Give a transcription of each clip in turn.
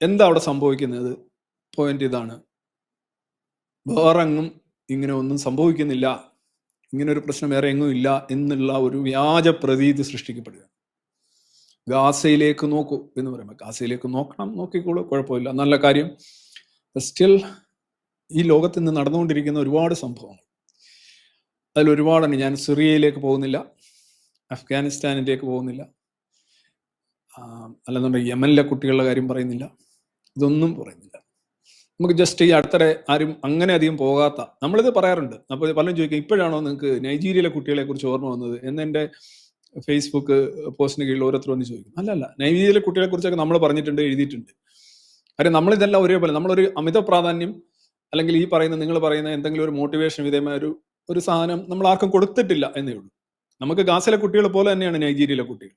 എന്താ അവിടെ സംഭവിക്കുന്നത്? പോയിന്റ് ഇതാണ്. വേറെങ്ങും ഇങ്ങനെ ഒന്നും സംഭവിക്കുന്നില്ല. ഇങ്ങനെ ഒരു പ്രശ്നം വേറെ എങ്ങും ഇല്ല എന്നുള്ള ഒരു വ്യാജ പ്രതീതി സൃഷ്ടിക്കപ്പെടുക ഗാസയിലേക്ക് നോക്കൂ എന്ന് പറയുമ്പോൾ ഗാസയിലേക്ക് നോക്കണം നോക്കിക്കോളൂ കുഴപ്പമില്ല. നല്ല കാര്യം. സ്റ്റിൽ ഈ ലോകത്ത് നിന്ന് നടന്നുകൊണ്ടിരിക്കുന്ന ഒരുപാട് സംഭവങ്ങൾ. അതിൽ ഒരുപാടുണ്ട് ഞാൻ സിറിയയിലേക്ക് പോകുന്നില്ല. അഫ്ഗാനിസ്ഥാനിലേക്ക് പോകുന്നില്ല. അല്ലെന്നുണ്ടെങ്കിൽ യമനിലെ കുട്ടികളുടെ കാര്യം പറയുന്നില്ല. ഇതൊന്നും പറയുന്നില്ല. നമുക്ക് ജസ്റ്റ് ഈ അടുത്തിടെ ആരും അങ്ങനെ അധികം പോകാത്ത നമ്മളിത് പറയാറുണ്ട്. അപ്പോൾ പലരും ചോദിക്കും ഇപ്പോഴാണോ നിങ്ങൾക്ക് നൈജീരിയയിലെ കുട്ടികളെ കുറിച്ച് ഓർമ്മ വന്നത്? എന്ന് എന്റെ ഫേസ്ബുക്ക് പോസ്റ്റിന് കീഴിൽ ഓരോരുത്തർ വന്ന് ചോദിക്കും. അല്ല അല്ല നൈജീരിയയിലെ കുട്ടികളെ കുറിച്ചൊക്കെ നമ്മൾ പറഞ്ഞിട്ടുണ്ട് എഴുതിയിട്ടുണ്ട്. കാര്യം നമ്മളിതെല്ലാം ഒരേപോലെ നമ്മളൊരു അമിത പ്രാധാന്യം അല്ലെങ്കിൽ ഈ പറയുന്ന നിങ്ങൾ പറയുന്ന എന്തെങ്കിലും ഒരു മോട്ടിവേഷൻ വിധേയമായ ഒരു ഒരു സാധനം നമ്മൾ ആർക്കും കൊടുത്തിട്ടില്ല എന്നേ ഉള്ളൂ. നമുക്ക് ഗാസിലെ കുട്ടികൾ പോലെ തന്നെയാണ് നൈജീരിയയിലെ കുട്ടികൾ.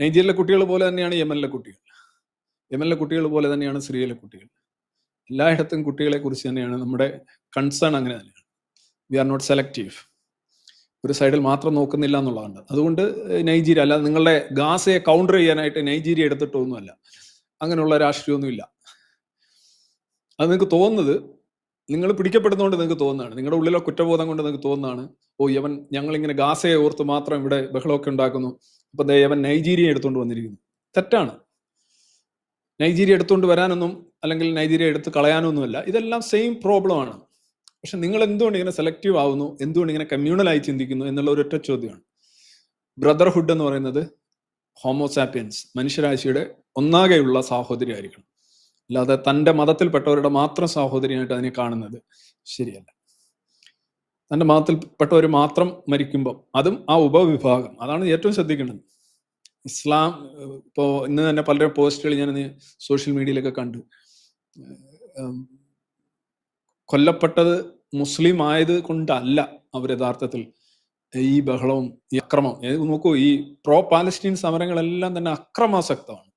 നൈജീരിയയിലെ കുട്ടികൾ പോലെ തന്നെയാണ് യമനിലെ കുട്ടികൾ. യമനിലെ കുട്ടികൾ പോലെ തന്നെയാണ് സിറിയയിലെ കുട്ടികൾ. എല്ലായിടത്തും കുട്ടികളെ കുറിച്ച് തന്നെയാണ് നമ്മുടെ കൺസേൺ അങ്ങനെ തന്നെയാണ് വി ആർ നോട്ട് സെലക്റ്റീവ് ഒരു സൈഡിൽ മാത്രം നോക്കുന്നില്ല എന്നുള്ളതാണ്. അതുകൊണ്ട് നൈജീരിയ അല്ല നിങ്ങളുടെ ഗാസയെ കൗണ്ടർ ചെയ്യാനായിട്ട് നൈജീരിയ എടുത്തിട്ടൊന്നുമല്ല അങ്ങനെയുള്ള രാഷ്ട്രീയമൊന്നുമില്ല. അത് നിങ്ങൾക്ക് തോന്നുന്നത് നിങ്ങൾ പിടിക്കപ്പെടുന്നതുകൊണ്ട് നിങ്ങൾക്ക് തോന്നുന്നതാണ്. നിങ്ങളുടെ ഉള്ളിലെ കുറ്റബോധം കൊണ്ട് നിങ്ങൾക്ക് തോന്നുന്നതാണ് ഓ യവൻ ഞങ്ങളിങ്ങനെ ഗാസയെ ഓർത്ത് മാത്രം ഇവിടെ ബഹളമൊക്കെ ഉണ്ടാക്കുന്നു. അപ്പൊ യവൻ നൈജീരിയ എടുത്തുകൊണ്ട് വന്നിരിക്കുന്നു. തെറ്റാണ്. നൈജീരിയ എടുത്തുകൊണ്ട് വരാനൊന്നും അല്ലെങ്കിൽ നൈജീരിയ എടുത്ത് കളയാനൊന്നുമല്ല. ഇതെല്ലാം സെയിം പ്രോബ്ലമാണ് പക്ഷെ നിങ്ങൾ എന്തുകൊണ്ട് ഇങ്ങനെ സെലക്റ്റീവ് ആവുന്നു? എന്തുകൊണ്ട് ഇങ്ങനെ കമ്മ്യൂണലായി ചിന്തിക്കുന്നു? എന്നുള്ള ഒരു ഒറ്റ ചോദ്യമാണ്. ബ്രദർഹുഡ് എന്ന് പറയുന്നത് ഹോമോസാപ്പിയൻസ് മനുഷ്യരാശിയുടെ ഒന്നാകെയുള്ള സാഹോദര്യമായിരിക്കണം അല്ലാതെ തന്റെ മതത്തിൽപ്പെട്ടവരുടെ മാത്രം സാഹോദര്യമായിട്ട് അതിനെ കാണുന്നത് ശരിയല്ല. തന്റെ മതത്തിൽപ്പെട്ടവർ മാത്രം മരിക്കുമ്പോൾ അതും ആ ഉപവിഭാഗം. അതാണ് ഏറ്റവും ശ്രദ്ധിക്കേണ്ടത്. ഇസ്ലാം ഇപ്പോൾ ഇന്ന് തന്നെ പലരും പോസ്റ്റുകൾ ഞാൻ സോഷ്യൽ മീഡിയയിലൊക്കെ കണ്ടു. കൊല്ലപ്പെട്ടത് മുസ്ലിം ആയത് കൊണ്ടല്ല അവർ യഥാർത്ഥത്തിൽ ഈ ബഹളവും ഈ അക്രമം നോക്കൂ ഈ പ്രോ പാലസ്റ്റീൻ സമരങ്ങളെല്ലാം തന്നെ അക്രമാസക്തമാണ്.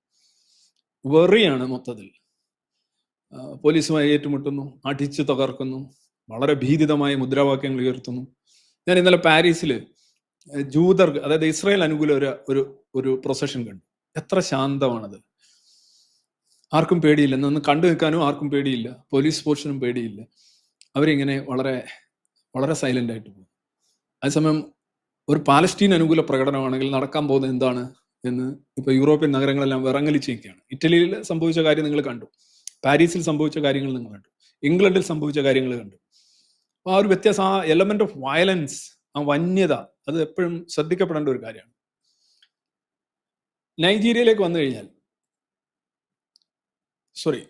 വെറിയാണ് മൊത്തത്തിൽ. പോലീസുമായി ഏറ്റുമുട്ടുന്നു അടിച്ചു തകർക്കുന്നു വളരെ ഭീതിതമായ മുദ്രാവാക്യങ്ങൾ ഉയർത്തുന്നു. ഞാൻ ഇന്നലെ പാരീസിൽ ജൂതർ അതായത് ഇസ്രായേൽ അനുകൂല ഒരു ഒരു ഒരു പ്രൊസഷൻ കണ്ടു. എത്ര ശാന്തമാണത്. ആർക്കും പേടിയില്ല. നിന്ന് കണ്ടു നിൽക്കാനും ആർക്കും പേടിയില്ല. പോലീസ് പോർഷനും പേടിയില്ല. അവരിങ്ങനെ വളരെ വളരെ സൈലന്റ് ആയിട്ട് പോകും അതേസമയം ഒരു പാലസ്റ്റീൻ അനുകൂല പ്രകടനമാണെങ്കിൽ നടക്കാൻ പോകുന്നത് എന്താണ് എന്ന് ഇപ്പൊ യൂറോപ്യൻ നഗരങ്ങളെല്ലാം വിറങ്ങലിച്ചിരിക്കുകയാണ്. ഇറ്റലിയിൽ സംഭവിച്ച കാര്യം നിങ്ങൾ കണ്ടു. പാരീസിൽ സംഭവിച്ച കാര്യങ്ങൾ നിങ്ങൾ കണ്ടു. ഇംഗ്ലണ്ടിൽ സംഭവിച്ച കാര്യങ്ങൾ കണ്ടു. ആ ഒരു വ്യത്യാസം ആ എലമെന്റ് ഓഫ് വയലൻസ് ആ വന്യത അത് എപ്പോഴും ശ്രദ്ധിക്കപ്പെടേണ്ട ഒരു കാര്യമാണ്. നൈജീരിയയിലേക്ക് വന്നു കഴിഞ്ഞാൽ സോറി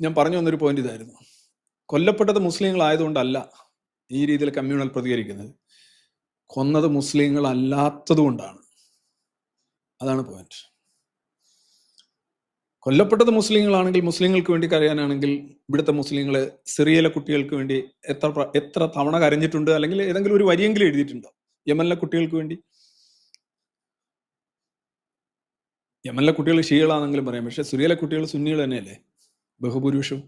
ഞാൻ പറഞ്ഞു വന്നൊരു പോയിന്റ് ഇതായിരുന്നു. കൊല്ലപ്പെട്ടത് മുസ്ലിങ്ങളായതുകൊണ്ടല്ല ഈ രീതിയിൽ കമ്മ്യൂണൽ പ്രതികരിക്കുന്നത്. കൊന്നത് മുസ്ലിങ്ങളല്ലാത്തത് കൊണ്ടാണ് അതാണ് പോയിന്റ് കൊല്ലപ്പെട്ടത് മുസ്ലിങ്ങളാണെങ്കിൽ മുസ്ലിങ്ങൾക്ക് വേണ്ടി കരയാനാണെങ്കിൽ ഇവിടുത്തെ മുസ്ലിങ്ങൾ സിറിയയിലെ കുട്ടികൾക്ക് വേണ്ടി എത്ര എത്ര തവണ കരഞ്ഞിട്ടുണ്ട് അല്ലെങ്കിൽ ഏതെങ്കിലും ഒരു വരിയെങ്കിലും എഴുതിയിട്ടുണ്ടോ? യമനിലെ കുട്ടികൾക്ക് വേണ്ടി? യമനിലെ കുട്ടികൾ ഷീകളാണെങ്കിലും പറയാം. പക്ഷെ സിറിയയിലെ കുട്ടികൾ സുന്നികൾ തന്നെയല്ലേ? ബഹുഭൂരിപക്ഷം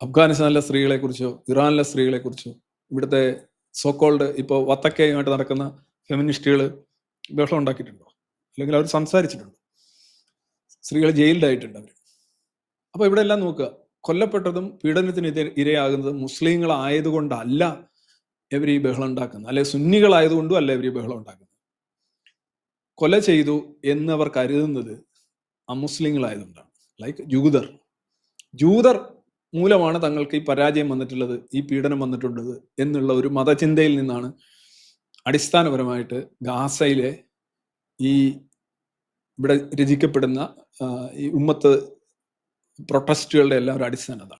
അഫ്ഗാനിസ്ഥാനിലെ സ്ത്രീകളെ കുറിച്ചോ ഇറാനിലെ സ്ത്രീകളെ കുറിച്ചോ ഇവിടുത്തെ സോക്കോൾഡ് ഇപ്പോൾ വത്തക്കയുമായിട്ട് നടക്കുന്ന ഫെമിനിസ്റ്റുകൾ ബഹളം ഉണ്ടാക്കിയിട്ടുണ്ടോ? അല്ലെങ്കിൽ അവർ സംസാരിച്ചിട്ടുണ്ട്. സ്ത്രീകൾ ജയിലിലായിട്ടുണ്ട് അവർ അപ്പൊ ഇവിടെ എല്ലാം നോക്കുക കൊല്ലപ്പെട്ടതും പീഡനത്തിന് ഇര- ഇരയാകുന്നതും മുസ്ലിങ്ങളായതുകൊണ്ടല്ല ഇവർ ഈ ബഹളം ഉണ്ടാക്കുന്നത്. അല്ലെ സുന്നികളായതുകൊണ്ടും അല്ല ഇവർ ഈ ബഹളം ഉണ്ടാക്കുന്നത്. കൊല ചെയ്തു എന്നവർ കരുതുന്നത് അമുസ്ലിങ്ങളായതുകൊണ്ടാണ്. ലൈക്ക് ജൂതർ. ജൂതർ മൂലമാണ് തങ്ങൾക്ക് ഈ പരാജയം വന്നിട്ടുള്ളത് ഈ പീഡനം വന്നിട്ടുള്ളത് എന്നുള്ള ഒരു മതചിന്തയിൽ നിന്നാണ് അടിസ്ഥാനപരമായിട്ട് ഗാസയിലെ ഈ ഇവിടെ രചിക്കപ്പെടുന്ന ഈ ഉമ്മത്ത് പ്രൊട്ടസ്റ്റുകളുടെ എല്ലാം ഒരു